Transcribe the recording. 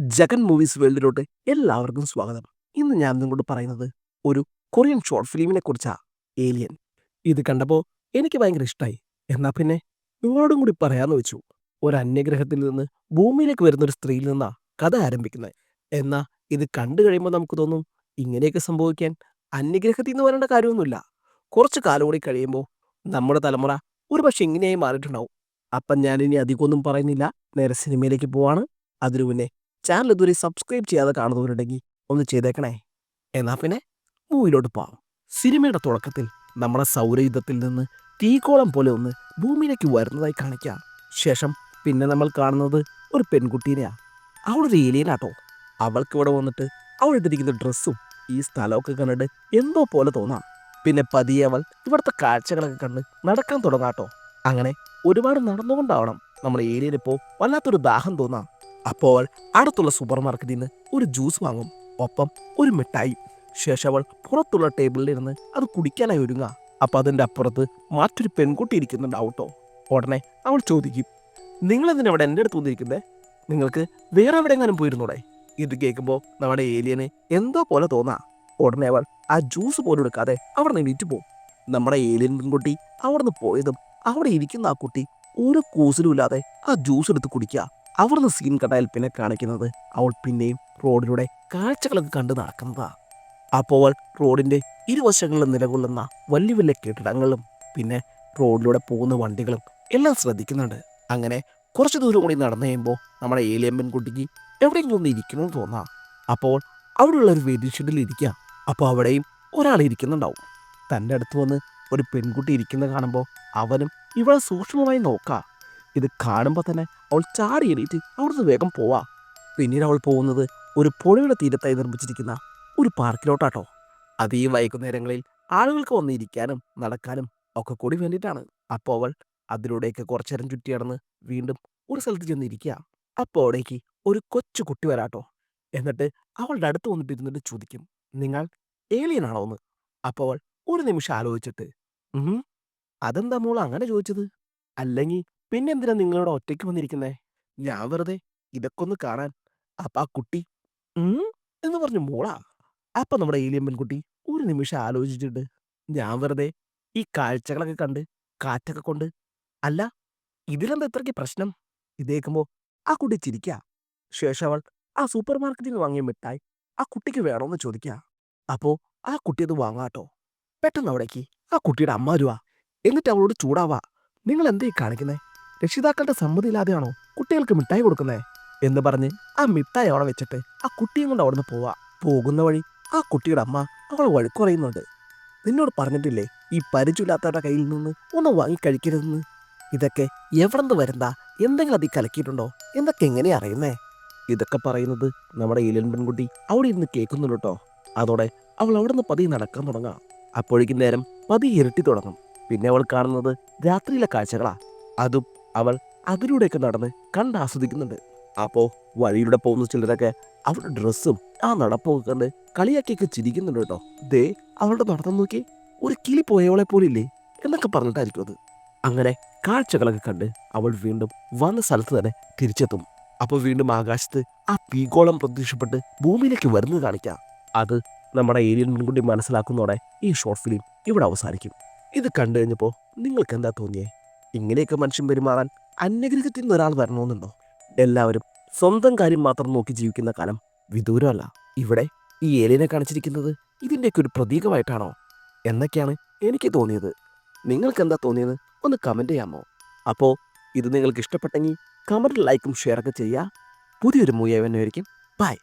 Jagan movies വേൾഡിലോട്ട് എല്ലാവർക്കും സ്വാഗതം. ഇന്ന് ഞാൻ നിങ്ങളോട് പറയുന്നത് ഒരു കൊറിയൻ ഷോർട്ട് ഫിലിമിനെ കുറിച്ചാണ് ഏലിയൻ ഇത് കണ്ടപ്പോൾ എനിക്ക് ഭയങ്കര ഇഷ്ടമായി എന്നാ പിന്നെ നിങ്ങളോടും കൂടി പറയാന്ന് വെച്ചു. ഒരു അന്യഗ്രഹത്തിൽ നിന്ന് ഭൂമിയിലേക്ക് വരുന്ന ഒരു സ്ത്രീയിൽ നിന്നാ കഥ ആരംഭിക്കുന്നത്. എന്നാ ഇത് കണ്ടു കഴിയുമ്പോൾ നമുക്ക് തോന്നും ഇങ്ങനെയൊക്കെ സംഭവിക്കാൻ അന്യഗ്രഹത്തിൽ നിന്ന് വരേണ്ട കാര്യമൊന്നുമില്ല. കുറച്ച് കാലം കൂടി കഴിയുമ്പോൾ നമ്മുടെ തലമുറ ഒരു പക്ഷെ ഇങ്ങനെയായി മാറിയിട്ടുണ്ടാവും. അപ്പം ഞാനിനി അധികമൊന്നും പറയുന്നില്ല. നേരെ സിനിമയിലേക്ക് പോവാണ്. അതിനു മുന്നേ ചാനൽ ഇതുവരെ സബ്സ്ക്രൈബ് ചെയ്യാതെ കാണുന്നവരുണ്ടെങ്കിൽ ഒന്ന് ചെയ്തേക്കണേ. എന്നാൽ പിന്നെ മൂവിലോട്ട് പോവാം. സിനിമയുടെ തുടക്കത്തിൽ നമ്മുടെ സൗരയുദ്ധത്തിൽ നിന്ന് തീക്കോളം പോലെ ഒന്ന് ഭൂമിയിലേക്ക് വരുന്നതായി കാണിക്കാം. ശേഷം പിന്നെ നമ്മൾ കാണുന്നത് ഒരു പെൺകുട്ടീനെയാണ് അവളൊരു ഏലിയനാട്ടോ. അവൾക്ക് ഇവിടെ വന്നിട്ട് അവൾ ഇട്ടിരിക്കുന്ന ഡ്രസ്സും ഈ സ്ഥലമൊക്കെ കണ്ടിട്ട് എന്തോ പോലെ തോന്നാം. പിന്നെ പതിയെ അവൾ ഇവിടുത്തെ കാഴ്ചകളൊക്കെ കണ്ട് നടക്കാൻ തുടങ്ങാട്ടോ. അങ്ങനെ ഒരുപാട് നടന്നുകൊണ്ടാവണം നമ്മൾ ഏലിയനിപ്പോൾ വല്ലാത്തൊരു ദാഹം തോന്നാം. അപ്പോൾ അവൾ അടുത്തുള്ള സൂപ്പർ മാർക്കറ്റിൽ നിന്ന് ഒരു ജ്യൂസ് വാങ്ങും. ഒപ്പം ഒരു മിഠായി. ശേഷം അവൾ പുറത്തുള്ള ടേബിളിലിരുന്ന് അത് കുടിക്കാനായി ഒരുങ്ങുക. അപ്പം അതിന്റെ അപ്പുറത്ത് മറ്റൊരു പെൺകുട്ടി ഇരിക്കുന്നുണ്ടാവും ട്ടോ ഉടനെ അവൾ ചോദിക്കും നിങ്ങൾ അവിടെ എന്റെ അടുത്ത് വന്നിരിക്കുന്നേ? നിങ്ങൾക്ക് വേറെ എവിടെയെങ്ങാനും പോയിരുന്നൂടെ? ഇത് കേൾക്കുമ്പോൾ നമ്മുടെ ഏലിയന് എന്തോ പോലെ തോന്നാ. ഉടനെ അവൾ ആ ജ്യൂസ് പോലും എടുക്കാതെ അവിടെ എണീറ്റ് പോകും നമ്മുടെ ഏലിയൻ പെൺകുട്ടി അവിടെ നിന്ന് പോയതും അവിടെ ഇരിക്കുന്ന ആ കുട്ടി ഒരു കൂസലും ഇല്ലാതെ ആ ജ്യൂസ് എടുത്ത് കുടിക്കുക. അവിടുന്ന് സീൻ കണ്ടാൽ പിന്നെ കാണിക്കുന്നത് അവൾ പിന്നെയും റോഡിലൂടെ കാഴ്ചകളൊക്കെ കണ്ടു നടക്കുന്നതാണ് അപ്പോൾ റോഡിന്റെ ഇരുവശങ്ങളിലും നിലകൊള്ളുന്ന വലിയ വലിയ കെട്ടിടങ്ങളും പിന്നെ റോഡിലൂടെ പോകുന്ന വണ്ടികളും എല്ലാം ശ്രദ്ധിക്കുന്നുണ്ട്. അങ്ങനെ കുറച്ച് ദൂരം കൂടി നടന്നു കഴിയുമ്പോൾ നമ്മുടെ ഏലിയൻ പെൺകുട്ടിക്ക് എവിടെയെങ്കിലും ഒന്ന് ഇരിക്കണമെന്ന് തോന്നാം. അപ്പോൾ അവിടെയുള്ള ഒരു വെയിറ്റിംഗ് ഷെഡിൽ ഇരിക്കുക അപ്പോൾ അവിടെയും ഒരാൾ ഇരിക്കുന്നുണ്ടാവും. തന്റെ അടുത്ത് വന്ന് ഒരു പെൺകുട്ടി ഇരിക്കുന്നത് കാണുമ്പോൾ അവനും ഇവളെ സൂക്ഷ്മമായി നോക്കാം. ഇത് കാണുമ്പോൾ തന്നെ അവൾ ചാടി എണീറ്റ് അവിടുന്ന് വേഗം പോവാ. പിന്നീട് അവൾ പോകുന്നത് ഒരു പുഴയുടെ തീരത്തായി നിർമ്മിച്ചിരിക്കുന്ന ഒരു പാർക്കിലോട്ടാട്ടോ. അത് ഈ വൈകുന്നേരങ്ങളിൽ ആളുകൾക്ക് വന്നിരിക്കാനും നടക്കാനും ഒക്കെ കൂടി വേണ്ടിയിട്ടാണ്. അപ്പോൾ അവൾ അതിലൂടെയൊക്കെ കുറച്ചേരം ചുറ്റി നടന്ന് വീണ്ടും ഒരു സ്ഥലത്ത് ചെന്നിരിക്കുക അപ്പോൾ അവിടേക്ക് ഒരു കൊച്ചു കുട്ടി വരാട്ടോ. എന്നിട്ട് അവളുടെ അടുത്ത് വന്നിട്ട് ഇരുന്നിട്ട് ചോദിക്കും നിങ്ങൾ ഏലിയൻ ആണോ എന്ന്? അപ്പോൾ അവൾ ഒരു നിമിഷം ആലോചിച്ചിട്ട് അതെന്താ മോൾ അങ്ങനെ ചോദിച്ചത്? അല്ലെങ്കിൽ പിന്നെന്തിനാ നിങ്ങളോട് ഒറ്റയ്ക്ക് വന്നിരിക്കുന്നേ? ഞാൻ വെറുതെ ഇതൊക്കെ ഒന്ന് കാണാൻ. അപ്പൊ ആ കുട്ടി എന്ന് പറഞ്ഞു മോളാ അപ്പൊ നമ്മുടെ ഏലിയൻ പെൺകുട്ടി ഒരു നിമിഷം ആലോചിച്ചിട്ട് ഞാൻ വെറുതെ ഈ കാഴ്ചകളൊക്കെ കണ്ട് കാറ്റൊക്കെ കൊണ്ട്. അല്ല ഇതിലെന്താ ഇത്രയ്ക്ക് പ്രശ്നം? ഇതേക്കുമ്പോ ആ കുട്ടി ചിരിക്കുക ശേഷം അവൾ ആ സൂപ്പർ മാർക്കറ്റിൽ വാങ്ങിയ മിഠായി ആ കുട്ടിക്ക് വേണോന്ന് ചോദിക്കുക അപ്പോ ആ കുട്ടി അത് വാങ്ങാട്ടോ. പെട്ടെന്ന് അവിടേക്ക് ആ കുട്ടിയുടെ അമ്മ വരുവാ എന്നിട്ട് അവളോട് ചൂടാവാ. നിങ്ങൾ എന്തേ കാണിക്കുന്നേ? രക്ഷിതാക്കളുടെ സമ്മതിയില്ലാതെയാണോ കുട്ടികൾക്ക് മിഠായി കൊടുക്കുന്നേ? എന്ന് പറഞ്ഞ് ആ മിഠായി അവിടെ വെച്ചിട്ട് ആ കുട്ടിയും കൊണ്ട് അവിടുന്ന് പോവാ. പോകുന്ന വഴി ആ കുട്ടിയുടെ അമ്മ അവൾ വഴുക്കുറയുന്നുണ്ട് നിന്നോട് പറഞ്ഞിട്ടില്ലേ ഈ പരിചയമില്ലാത്തവരുടെ കയ്യിൽ നിന്ന് ഒന്ന് വാങ്ങിക്കഴിക്കരുതെന്ന് ഇതൊക്കെ എവിടെന്ന് വരുന്ന എന്തെങ്കിലും അതി കലക്കിയിട്ടുണ്ടോ? എന്നൊക്കെ എങ്ങനെയാ അറിയുന്നേ? ഇതൊക്കെ പറയുന്നത് നമ്മുടെ ഇലൻ പെൺകുട്ടി അവിടെ ഇരുന്ന് കേൾക്കുന്നുള്ളൂ കേട്ടോ. അതോടെ അവൾ അവിടെ നിന്ന് പതിയെ നടക്കാൻ തുടങ്ങാം. അപ്പോഴേക്കും നേരം പതിയെ ഇരട്ടി തുടങ്ങും. പിന്നെ അവൾ കാണുന്നത് രാത്രിയിലെ കാഴ്ചകളാ. അതും അവൾ അതിലൂടെയൊക്കെ നടന്ന് കണ്ട് ആസ്വദിക്കുന്നുണ്ട് അപ്പോ വഴിയിലൂടെ പോകുന്ന ചിലരൊക്കെ അവളുടെ ഡ്രസ്സും ആ നടപ്പൊക്കെ കണ്ട് കളിയാക്കിയൊക്കെ ചിരിക്കുന്നുണ്ട് കേട്ടോ. ദേ അവളുടെ നടത്തം നോക്കി ഒരു കിളി പോയവളെ പോലില്ലേ എന്നൊക്കെ പറഞ്ഞിട്ടായിരിക്കും അത്. അങ്ങനെ കാഴ്ചകളൊക്കെ കണ്ട് അവൾ വീണ്ടും വന്ന സ്ഥലത്ത് തന്നെ തിരിച്ചെത്തും. അപ്പോൾ വീണ്ടും ആകാശത്ത് ആ പീകോളം പ്രത്യക്ഷപ്പെട്ട് ഭൂമിയിലേക്ക് വരുന്നത് കാണിക്കാം. അത് നമ്മുടെ ഏരിയൻ മുൻകൂട്ടി മനസ്സിലാക്കുന്നതോടെ ഈ ഷോർട്ട് ഫിലിം ഇവിടെ അവസാനിക്കും. ഇത് കണ്ടു കഴിഞ്ഞപ്പോൾ നിങ്ങൾക്ക് എന്താ തോന്നിയേ? ഇങ്ങനെയൊക്കെ മനുഷ്യൻ പെരുമാറാൻ അന്യഗ്രഹത്തിൽ നിന്ന് ഒരാൾ വരണമെന്നുണ്ടോ? എല്ലാവരും സ്വന്തം കാര്യം മാത്രം നോക്കി ജീവിക്കുന്ന കാലം വിദൂരമല്ല. ഇവിടെ ഈ ഏലിയനെ കാണിച്ചിരിക്കുന്നത് ഇതിന്റെയൊക്കെ ഒരു പ്രതീകമായിട്ടാണോ? എന്നൊക്കെയാണ് എനിക്ക് തോന്നിയത്. നിങ്ങൾക്ക് എന്താ തോന്നിയത്? ഒന്ന് കമന്റ് ചെയ്യാമോ? അപ്പോൾ ഇത് നിങ്ങൾക്ക് ഇഷ്ടപ്പെട്ടെങ്കിൽ കമന്റ് ലൈക്കും ഷെയറൊക്കെ ചെയ്യുക. പുതിയൊരു മൂവി ആയിരിക്കും ബൈ